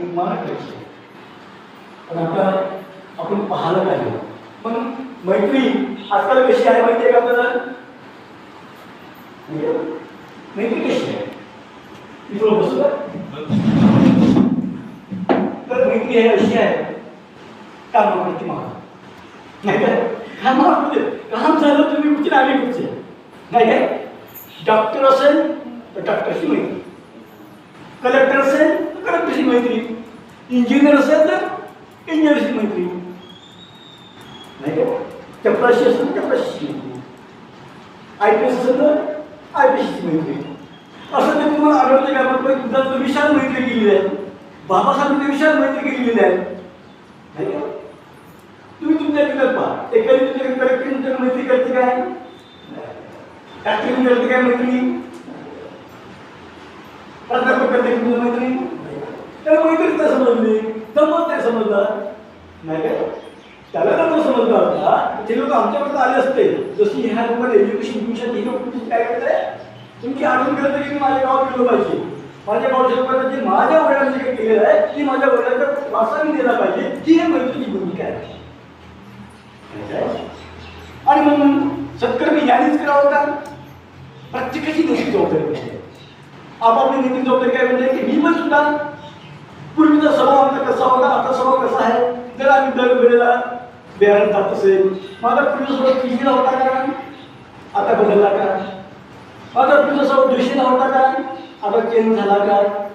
एक मानक पण आता आपण पाहायला पाहिजे. पण मैत्री आजकाल कशी आहे माहिती आहे का आपल्याला? म्हणजे मैत्री कशी आहे? मी तुला बसू तर मैत्री आहे अशी आहे. का म्हणते मला नाही काय कामावरती काम झालं तुम्ही कुठे? आम्ही कुठचे नाही काय? डॉक्टर असेल तर डॉक्टरशी मैत्री. कलेक्टर असेल मैत्री. इंजिनियर असेल तर इंजिनियरची मैत्री. नाही का? चपराशी असेल तर चपराशी मैत्री. आय पी एस असेल तर आय पी एसची मैत्री. असं ते तुम्हाला आढळतं का आपण तुमचा विशाल मैत्री केलेली आहे बाबासाहेबांनी विशाल मैत्री केलेली आहे. नाही का? तुम्ही तुमच्या ठिकाण पहा. एखादी तुमच्या तुमच्या मैत्री करते काय? डॉक्टर करते काय मैत्री? प्राध्यापक करते मैत्री त्याला मैत्री तर समजली जमत नाही समजला काय त्याला तर तो समजणार होता. ते लोक आमच्याकडे आले असते. जशी ह्या लोकांना एज्युकेशन मिशन ही लोक तुमची काय करताय? तुमची आठवण करत की मी माझ्या गावात गेलो पाहिजे. माझ्या गावच्या जे माझ्या वडिलांनी जे केलेलं आहे ती माझ्या वडिलांचा वारसा मी दिला पाहिजे. ती एक मैत्रीची भूमिका आहे. आणि म्हणून सत्कर्मी यानेच करावं का? प्रत्येकाची नैतिक जबाबदारी आहे आपापली नैतिक जबाबदारी काय म्हणजे की मी पण सुद्धा पूर्वीचा स्वभाव आमचा कसा होता आता स्वभाव आम्ही दर वेळेला बेहार जात असेल माझा तुझ्यासोबत स्वभाव चिडचिडा होता का? आता बदलला का? माझा तुझ्यासोबत स्वभाव द्वेषीला होता का? आता चेंज झाला का?